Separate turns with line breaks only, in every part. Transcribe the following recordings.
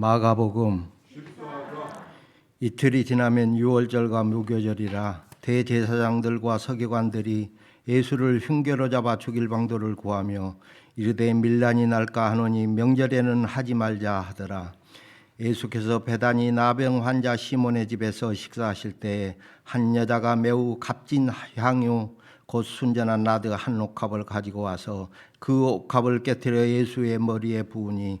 마가복음 이틀이 지나면 유월절과 무교절이라 대제사장들과 서기관들이 예수를 흉계로 잡아 죽일 방도를 구하며 이르되 밀란이 날까 하노니 명절에는 하지 말자 하더라. 예수께서 배단이 나병 환자 시몬의 집에서 식사하실 때에 한 여자가 매우 값진 향유 곧 순전한 나드 한 옥합을 가지고 와서 그 옥합을 깨뜨려 예수의 머리에 부으니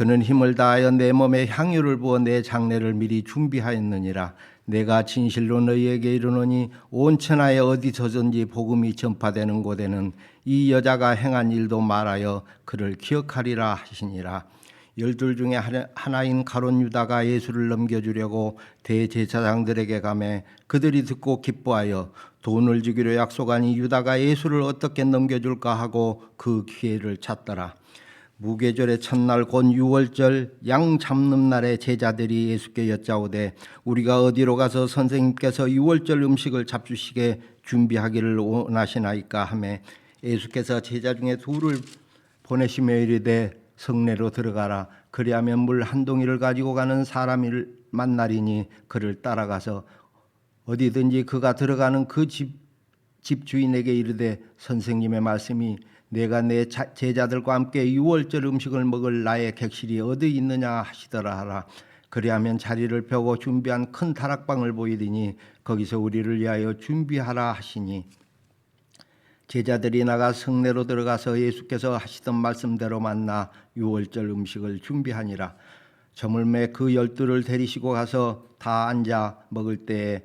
그는 힘을 다하여 내 몸에 향유를 부어 내 장례를 미리 준비하였느니라 내가 진실로 너희에게 이르노니 온 천하에 어디서든지 복음이 전파되는 곳에는 이 여자가 행한 일도 말하여 그를 기억하리라 하시니라 열둘 중에 하나- 하나인 가론 유다가 예수를 넘겨주려고 대제사장들에게 가매 그들이 듣고 기뻐하여 돈을 주기로 약속하니 유다가 예수를 어떻게 넘겨줄까 하고 그 기회를 찾더라. 무계절의 첫날 곧 유월절 양 잡는 날에 제자들이 예수께 여짜오되 우리가 어디로 가서 선생님께서 유월절 음식을 잡수시게 준비하기를 원하시나이까 하매 예수께서 제자 중에 둘을 보내시며 이르되 성내로 들어가라. 그리하면 물 한 동이를 가지고 가는 사람을 만나리니 그를 따라가서 어디든지 그가 들어가는 그 집 집 주인에게 이르되 선생님의 말씀이 내가 내 자- 제자들과 함께 유월절 음식을 먹을 나의 객실이 어디 있느냐 하시더라 하라. 그리하면 자리를 펴고 준비한 큰 다락방을 보이더니 거기서 우리를 위하여 준비하라 하시니. 제자들이 나가 성내로 들어가서 예수께서 하시던 말씀대로 만나 유월절 음식을 준비하니라. 저물매 그 열두를 데리시고 가서 다 앉아 먹을 때에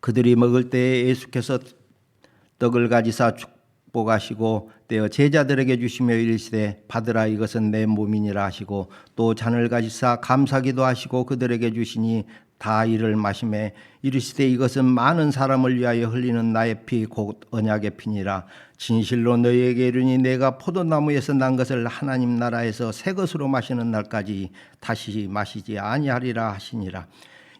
그들이 먹을 때에 예수께서 떡을 가지사 축복하시고 떼어 제자들에게 주시며 이르시되 받으라 이것은 내 몸이니라 하시고 또 잔을 가지사 감사기도 하시고 그들에게 주시니 다 이를 마심에 이르시되 이것은 많은 사람을 위하여 흘리는 나의 피 곧 언약의 피니라. 진실로 너희에게 이르니 내가 포도나무에서 난 것을 하나님 나라에서 새 것으로 마시는 날까지 다시 마시지 아니하리라 하시니라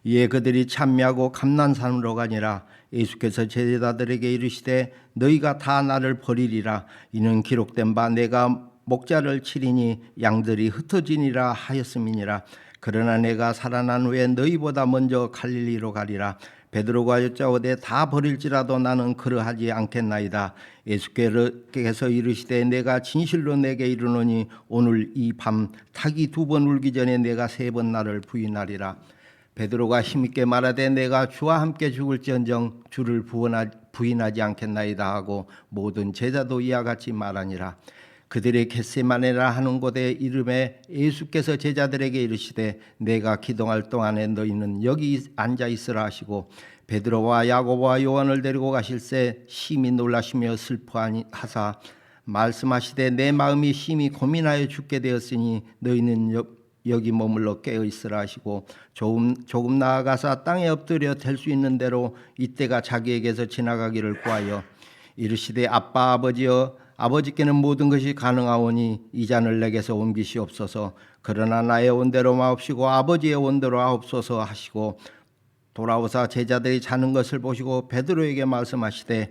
이에 그들이 찬미하고 감난산으로 가니라. 예수께서 제자들에게 이르시되 너희가 다 나를 버리리라. 이는 기록된 바 내가 목자를 치리니 양들이 흩어지니라 하였음이니라. 그러나 내가 살아난 후에 너희보다 먼저 갈릴리로 가리라. 베드로가 여짜오되 다 버릴지라도 나는 그러하지 않겠나이다. 예수께서 이르시되 내가 진실로 내게 이르노니 오늘 이 밤 닭이 두 번 울기 전에 내가 세 번 나를 부인하리라 베드로가 힘있게 말하되 내가 주와 함께 죽을지언정 주를 부인하- 부인하지 않겠나이다 하고 모든 제자도 이와 같이 말하니라. 그들의 겟세마네라 하는 곳에 이름에 예수께서 제자들에게 이르시되 내가 기도할 동안에 너희는 여기 앉아 있으라 하시고 베드로와 야고보와 요한을 데리고 가실새 심히 놀라시며 슬퍼하니 하사 말씀하시되 내 마음이 심히 고민하여 죽게 되었으니 너희는 여, 여기 머물러 깨어 있으라 하시고 조금 조금 나아가서 땅에 엎드려 될 수 있는 대로 이때가 자기에게서 지나가기를 구하여 이르시되 아빠 아버지여 아버지께는 모든 것이 가능하오니 이 잔을 내게서 옮기시옵소서. 그러나 나의 원대로 마옵시고 아버지의 원대로 하옵소서 하시고 돌아오사 제자들이 자는 것을 보시고 베드로에게 말씀하시되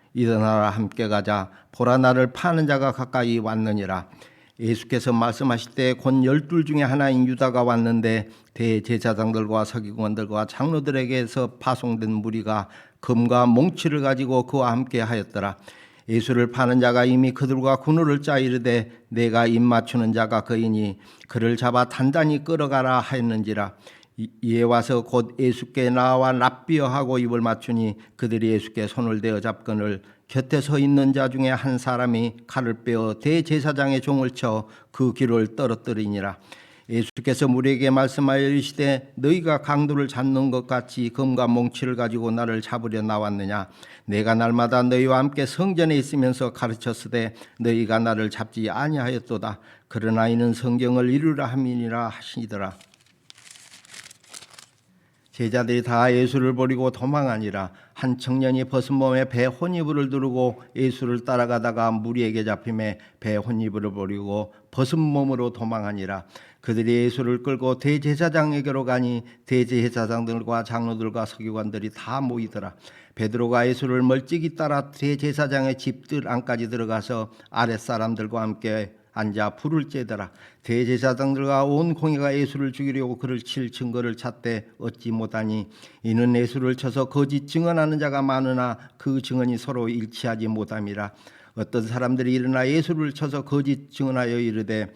일어나라 함께 가자. 보라 나를 파는 자가 가까이 왔느니라. 예수께서 말씀하실 때 곧 열둘 중에 하나인 유다가 왔는데 대제사장들과 서기관들과 장로들에게서 파송된 무리가 금과 몽치를 가지고 그와 함께 하였더라. 예수를 파는 자가 이미 그들과 군우를 짜 이르되 내가 입 맞추는 자가 그이니 그를 잡아 단단히 끌어가라 하였는지라 이- 이에 와서 곧 예수께 나와 납비어 하고 입을 맞추니 그들이 예수께 손을 대어 잡건을 곁에 서 있는 자 중에 한 사람이 칼을 빼어 대제사장의 종을 쳐 그 귀를 떨어뜨리니라. 예수께서 무리에게 말씀하여 이르시되 너희가 강도를 잡는 것 같이 금과 몽치를 가지고 나를 잡으려 나왔느냐? 내가 날마다 너희와 함께 성전에 있으면서 가르쳤으되 너희가 나를 잡지 아니하였도다. 그러나 이는 성경을 이루라 함이니라 하시더라 제자들이 다 예수를 버리고 도망하니라 한 청년이 벗은 몸에 배 혼이불을 두르고 예수를 따라가다가 무리에게 잡힘에 배 혼이불을 버리고 벗은 몸으로 도망하니라 그들이 예수를 끌고 대제사장에게로 가니 대제사장들과 장로들과 서기관들이 다 모이더라. 베드로가 예수를 멀찍이 따라 대제사장의 집들 안까지 들어가서 아랫사람들과 함께 앉아 불을 쬐더라. 대제사장들과 온 공회가 예수를 죽이려고 그를 칠 증거를 찾되 얻지 못하니 이는 예수를 쳐서 거짓 증언하는 자가 많으나 그 증언이 서로 일치하지 못함이라. 어떤 사람들이 일어나 예수를 쳐서 거짓 증언하여 이르되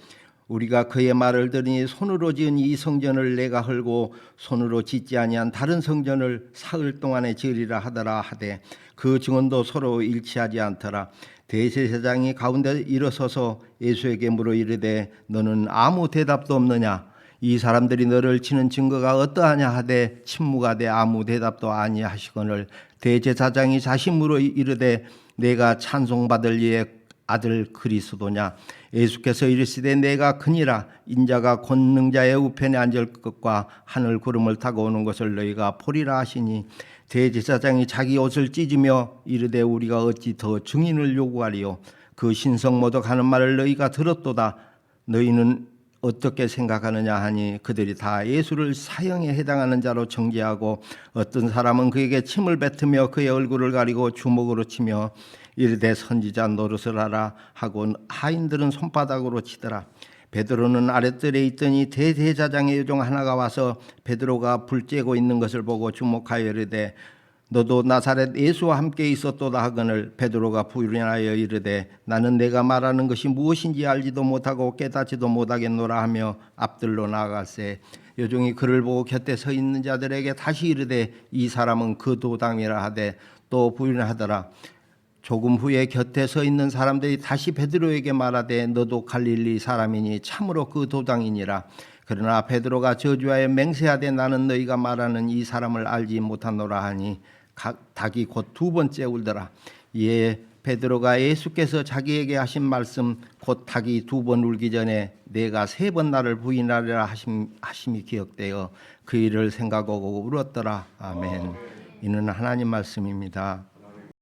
우리가 그의 말을 들으니 손으로 지은 이 성전을 내가 헐고 손으로 짓지 아니한 다른 성전을 사흘 동안에 지으리라 하더라 하되 그 증언도 서로 일치하지 않더라 대제사장이 가운데 일어서서 예수에게 물어 이르되 너는 아무 대답도 없느냐? 이 사람들이 너를 치는 증거가 어떠하냐 하되 침묵하되 아무 대답도 아니하시거늘 대제사장이 자신으로 이르되 내가 찬송받을 이의 아들 그리스도냐? 예수께서 이르시되 내가 크니라. 인자가 권능자의 우편에 앉을 것과 하늘 구름을 타고 오는 것을 너희가 보리라 하시니 대제사장이 자기 옷을 찢으며 이르되 우리가 어찌 더 증인을 요구하리요? 그 신성 모독 하는 말을 너희가 들었도다. 너희는 어떻게 생각하느냐 하니 그들이 다 예수를 사형에 해당하는 자로 정죄하고 어떤 사람은 그에게 침을 뱉으며 그의 얼굴을 가리고 주먹으로 치며 이르되 선지자 노릇을 하라 하고 하인들은 손바닥으로 치더라. 베드로는 아랫뜰에 있더니 대대자장의 여종 하나가 와서 베드로가 불 쬐고 있는 것을 보고 주목하여 이르되 너도 나사렛 예수와 함께 있었도다 하거늘 베드로가 부인하여 이르되 나는 내가 말하는 것이 무엇인지 알지도 못하고 깨닫지도 못하겠노라 하며 앞들로 나아갈새 여종이 그를 보고 곁에 서 있는 자들에게 다시 이르되 이 사람은 그 도당이라 하되 또 부인하더라 조금 후에 곁에 서 있는 사람들이 다시 베드로에게 말하되 너도 갈릴리 사람이니 참으로 그 도당이니라. 그러나 베드로가 저주하여 맹세하되 나는 너희가 말하는 이 사람을 알지 못하노라 하니 각- 닭이 곧 두 번째 울더라. 이에 베드로가 예수께서 자기에게 하신 말씀 곧 닭이 두 번 울기 전에 내가 세 번 나를 부인하리라 하심, 하심이 기억되어 그 일을 생각하고 울었더라. 아멘. 이는 하나님 말씀입니다.